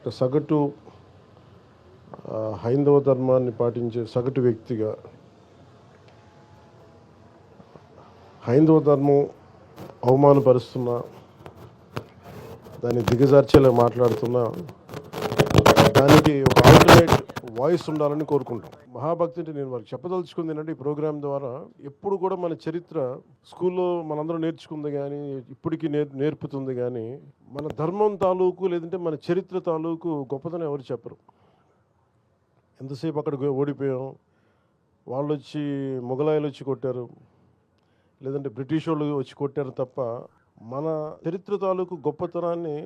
ఒక సగటు హైందవ ధర్మాన్ని పాటించే సగటు వ్యక్తిగా హైందవ ధర్మం అవమానపరుస్తున్నా దాన్ని దిగజార్చేలా మాట్లాడుతున్నా దానికి ఒక ఆల్టర్నేట్ వాయిస్ ఉండాలని కోరుకుంటాం. మహాభక్తి అంటే నేను వారికి చెప్పదలుచుకుంది ఏంటంటే ఈ ప్రోగ్రామ్ ద్వారా ఎప్పుడు కూడా మన చరిత్ర స్కూల్లో మనందరం నేర్చుకుంది కానీ ఇప్పటికీ నేర్ నేర్పుతుంది కానీ మన ధర్మం తాలూకు లేదంటే మన చరిత్ర తాలూకు గొప్పతనం ఎవరు చెప్పరు. ఎంతసేపు అక్కడ ఓడిపోయాం వాళ్ళు వచ్చి మొఘలాయలు వచ్చి కొట్టారు లేదంటే బ్రిటిష్ వాళ్ళు వచ్చి కొట్టారు తప్ప మన చరిత్ర తాలూకు గొప్పతనాన్ని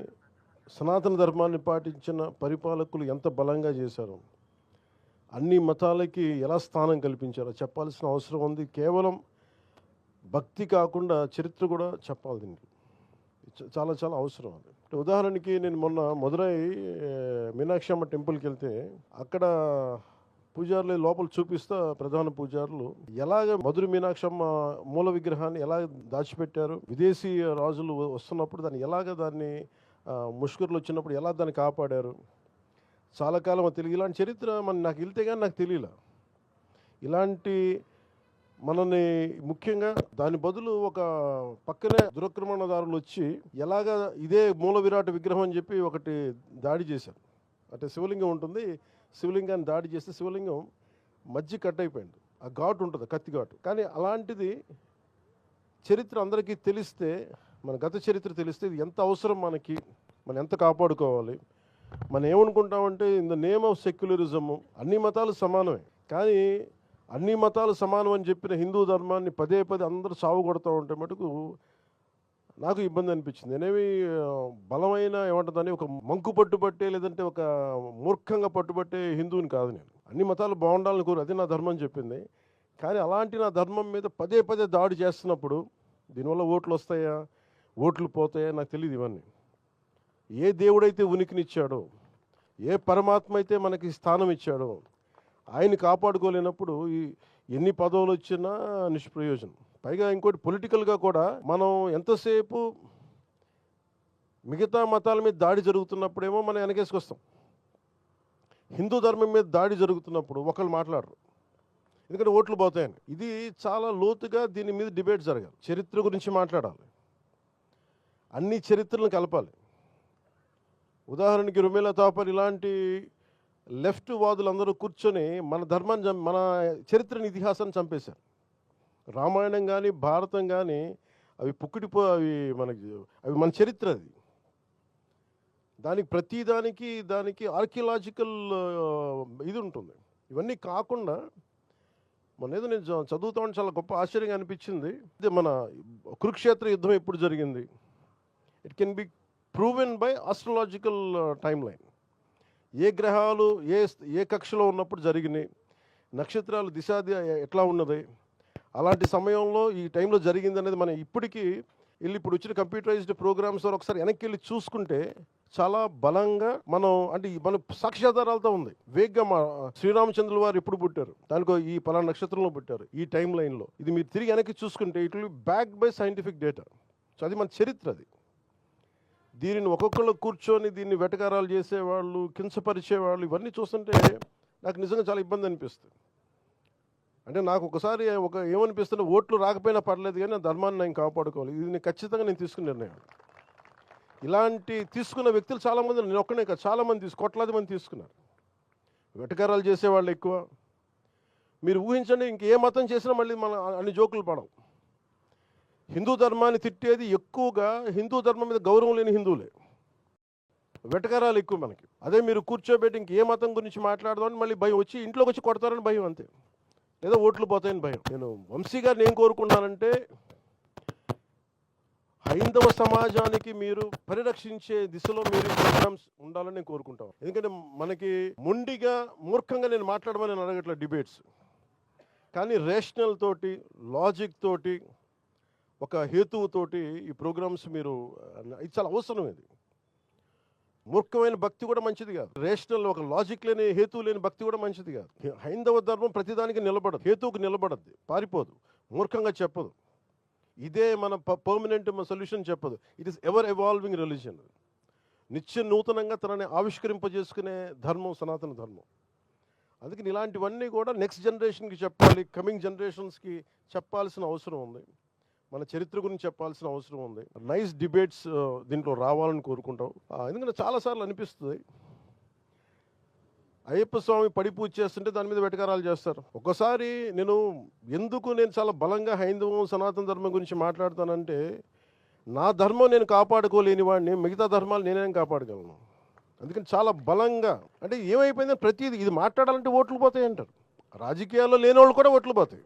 సనాతన ధర్మాన్ని పాటించిన పరిపాలకులు ఎంత బలంగా చేశారు అన్ని మతాలకి ఎలా స్థానం కల్పించారో చెప్పాల్సిన అవసరం ఉంది. కేవలం భక్తి కాకుండా చరిత్ర కూడా చెప్పాలి దీనికి. చాలా చాలా అవసరం అది. అంటే ఉదాహరణకి నేను మొన్న మదురై మీనాక్షి అమ్మ టెంపుల్కి వెళ్తే అక్కడ పూజారులు లోపల చూపిస్తా ప్రధాన పూజారులు ఎలాగ మధుర మీనాక్షమ్మ మూల విగ్రహాన్ని ఎలా దాచిపెట్టారు విదేశీ రాజులు వస్తున్నప్పుడు దాన్ని ఎలాగ దాన్ని ఆ, ముష్కరులు వచ్చినప్పుడు ఎలా దాన్ని కాపాడారు చాలా కాలం తెలుగు తెలియదు. ఇలాంటి చరిత్ర మన నాకు వెళ్తే కానీ నాకు తెలియలే. ఇలాంటి మనని ముఖ్యంగా దాని బదులు ఒక పక్కనే దురక్రమణదారులు వచ్చి ఎలాగ ఇదే మూల విరాట విగ్రహం అని చెప్పి ఒకటి దాడి చేశారు. అంటే శివలింగం ఉంటుంది. శివలింగాన్ని దాడి చేస్తే శివలింగం మధ్య కట్ అయిపోయింది. ఆ ఘాటు ఉంటుంది కత్తి ఘాటు. కానీ అలాంటిది చరిత్ర అందరికీ తెలిస్తే మన గత చరిత్ర తెలిస్తే ఇది ఎంత అవసరం మనకి మనం ఎంత కాపాడుకోవాలి మనం ఏమనుకుంటామంటే in the name of secularism అన్ని మతాలు సమానమే. కానీ అన్ని మతాలు సమానం అని చెప్పిన హిందూ ధర్మాన్ని పదే పదే అందరూ సాగు కొడతా ఉంటే మటుకు నాకు ఇబ్బంది అనిపించింది. నేనేమి బలమైన ఏమంటుందని ఒక మంకు పట్టుబట్టే లేదంటే ఒక మూర్ఖంగా పట్టుబట్టే హిందువుని కాదు నేను. అన్ని మతాలు బాగుండాలని కోరు అది నా ధర్మం చెప్పింది. కానీ అలాంటి నా ధర్మం మీద పదే పదే దాడి చేస్తున్నప్పుడు దీనివల్ల ఓట్లు వస్తాయా? ఓట్లు పోతాయా? నాకు తెలియదు ఇవన్నీ. ఏ దేవుడైతే ఉనికినిచ్చాడో ఏ పరమాత్మ అయితే మనకి స్థానం ఇచ్చాడో ఆయన కాపాడుకోలేనప్పుడు ఈ ఎన్ని పదవులు వచ్చినా నిష్ప్రయోజనం. పైగా ఇంకోటి పొలిటికల్గా కూడా మనం ఎంతసేపు మిగతా మతాల మీద దాడి జరుగుతున్నప్పుడేమో మనం వెనకేసుకొస్తాం. హిందూ ధర్మం మీద దాడి జరుగుతున్నప్పుడు ఒకళ్ళు మాట్లాడరు. ఎందుకంటే ఓట్లు పోతాయని. ఇది చాలా లోతుగా దీని మీద డిబేట్ జరగాలి. చరిత్ర గురించి మాట్లాడాలి. అన్ని చరిత్రలను కలపాలి. ఉదాహరణకి రుమేలా తాపర్ ఇలాంటి లెఫ్ట్ వాదులందరూ కూర్చొని మన ధర్మాన్ని మన చరిత్రని ఇతిహాసాన్ని చంపేశారు. రామాయణం కానీ భారతం కానీ అవి పుక్కిటిపో అవి మనకి అవి మన చరిత్ర అది. దానికి ప్రతి దానికి దానికి ఆర్కియలాజికల్ ఇది ఉంటుంది. ఇవన్నీ కాకుండా మన ఏదో నేను చ- చదువుతా ఉంటే చాలా గొప్ప ఆశ్చర్యంగా అనిపించింది. ఇది మన కురుక్షేత్ర యుద్ధం ఎప్పుడు జరిగింది? It can be proven by astrological time line ఏ గ్రహాలు ఏ ఏ కక్షలో ఉన్నప్పుడు జరిగినాయి నక్షత్రాలు దిశాది ఎట్లా ఉన్నది అలాంటి సమయంలో ఈ టైంలో జరిగింది అనేది మనం ఇప్పటికీ వెళ్ళి ఇప్పుడు వచ్చిన కంప్యూటరైజ్డ్ ప్రోగ్రామ్స్ ద్వారా ఒకసారి వెనక్కి వెళ్ళి చూసుకుంటే చాలా బలంగా మనం అంటే మన సాక్ష్యాధారాలతో ఉంది. వేగ్గా మా శ్రీరామచంద్రుల వారు ఎప్పుడు పుట్టారు దానికో ఈ పలానా నక్షత్రంలో పుట్టారు ఈ టైం లైన్లో ఇది మీరు తిరిగి వెనక్కి చూసుకుంటే it will back by scientific data so అది మన చరిత్ర అది. దీనిని ఒక్కొక్కళ్ళు కూర్చొని దీన్ని వెటకారాలు చేసేవాళ్ళు కించపరిచేవాళ్ళు ఇవన్నీ చూస్తుంటే నాకు నిజంగా చాలా ఇబ్బంది అనిపిస్తుంది. అంటే నాకు ఒకసారి ఒక ఏమనిపిస్తుంది ఓట్లు రాకపోయినా పర్లేదు కానీ నా ధర్మాన్ని నేను కాపాడుకోవాలి. ఇది నేను ఖచ్చితంగా నేను తీసుకున్న నిర్ణయం. ఇలాంటి తీసుకున్న వ్యక్తులు చాలామంది నేను ఒక్కనే కాదు చాలామంది తీసుకు కొట్లాది మంది తీసుకున్నారు. వెటకారాలు చేసేవాళ్ళు ఎక్కువ. మీరు ఊహించండి ఇంక ఏ మతం చేసినా మళ్ళీ మన అన్ని జోకులు పడవు. హిందూ ధర్మాన్ని తిట్టేది ఎక్కువగా హిందూ ధర్మం మీద గౌరవం లేని హిందువులే. వెటకరాలు ఎక్కువ మనకి. అదే మీరు కూర్చోబెట్టి ఇంక ఏ మతం గురించి మాట్లాడదామని మళ్ళీ భయం వచ్చి ఇంట్లోకి వచ్చి కొడతారని భయం అంతే. లేదా ఓట్లు పోతాయని భయం. నేను వంశీ గారిని ఏం కోరుకుంటానంటే హైందవ సమాజానికి మీరు పరిరక్షించే దిశలో మీరు ప్రోగ్రామ్స్ ఉండాలని నేను కోరుకుంటాను. ఎందుకంటే మనకి మొండిగా మూర్ఖంగా నేను మాట్లాడమని నేను అడగట్లే డిబేట్స్. కానీ రేషనల్ తోటి లాజిక్ తోటి ఒక హేతువుతోటి ఈ ప్రోగ్రామ్స్ మీరు ఇది చాలా అవసరం ఇది. మూర్ఖమైన భక్తి కూడా మంచిది కాదు. రేషనల్ ఒక లాజిక్ లేని హేతు లేని భక్తి కూడా మంచిది కాదు. హైందవ ధర్మం ప్రతిదానికి నిలబడదు. హేతువుకు నిలబడద్ది. పారిపోదు. మూర్ఖంగా చెప్పదు. ఇదే మన పర్మనెంట్ సొల్యూషన్ చెప్పదు. It is ever evolving religion నిత్య నూతనంగా తనని ఆవిష్కరింపజేసుకునే ధర్మం సనాతన ధర్మం. అందుకని ఇలాంటివన్నీ కూడా నెక్స్ట్ జనరేషన్కి చెప్పాలి కమింగ్ జనరేషన్స్కి చెప్పాల్సిన అవసరం ఉంది. మన చరిత్ర గురించి చెప్పాల్సిన అవసరం ఉంది. నైస్ డిబేట్స్ uh, దీంట్లో రావాలని కోరుకుంటాం. ఎందుకంటే చాలాసార్లు అనిపిస్తుంది. అయ్యప్ప స్వామి పడి పూజ చేస్తుంటే దాని మీద వెటకారాలు చేస్తారు. ఒకసారి నేను ఎందుకు నేను చాలా బలంగా హైందవం సనాతన ధర్మం గురించి మాట్లాడతానంటే నా ధర్మం నేను కాపాడుకోలేని వాడిని మిగతా ధర్మాలు నేనేం కాపాడగలను. అందుకని చాలా బలంగా అంటే ఏమైపోయింది ప్రతిదీ ఇది మాట్లాడాలంటే ఓట్లు పోతాయి అంటారు రాజకీయాల్లో లేని వాళ్ళు కూడా ఓట్లు పోతాయి.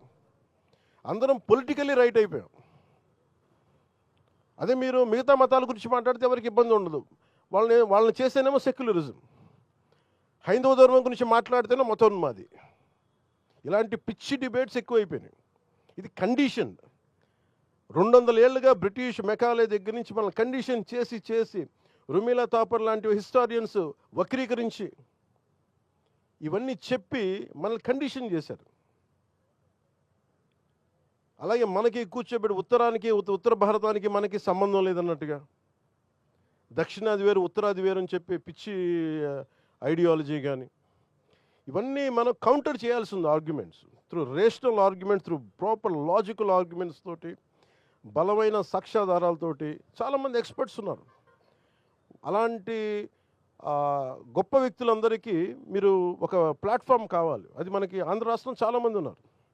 అందరం పొలిటికల్లీ రైట్ అయిపోయాం. అదే మీరు మిగతా మతాల గురించి మాట్లాడితే ఎవరికి ఇబ్బంది ఉండదు. వాళ్ళని వాళ్ళని చేస్తేనేమో సెక్యులరిజం. హైందవ ధర్మం గురించి మాట్లాడితేనే మతోన్మాది. ఇలాంటి పిచ్చి డిబేట్స్ ఎక్కువైపోయినాయి. ఇది కండిషన్. రెండు వందల ఏళ్ళుగా బ్రిటిష్ మెకాలే దగ్గర నుంచి మనల్ని కండిషన్ చేసి చేసి రుమిలా తాపర్ లాంటి హిస్టారియన్స్ వక్రీకరించి ఇవన్నీ చెప్పి మనల్ని కండిషన్ చేశారు. అలాగే మనకి కూర్చోబెట్టి ఉత్తరానికి ఉత్త- ఉత్తర భారతానికి మనకి సంబంధం లేదన్నట్టుగా. దక్షిణాది వేరు ఉత్తరాది వేరు అని చెప్పి పిచ్చి ఐడియాలజీ కానీ ఇవన్నీ మనం కౌంటర్ చేయాల్సి ఉంది arguments through rational argument through proper logical arguments తోటి బలమైన సాక్ష్యాధారాలతోటి చాలామంది ఎక్స్పర్ట్స్ ఉన్నారు. అలాంటి గొప్ప వ్యక్తులందరికీ మీరు ఒక ప్లాట్ఫామ్ కావాలి. అది మనకి ఆంధ్ర రాష్ట్రం చాలామంది ఉన్నారు.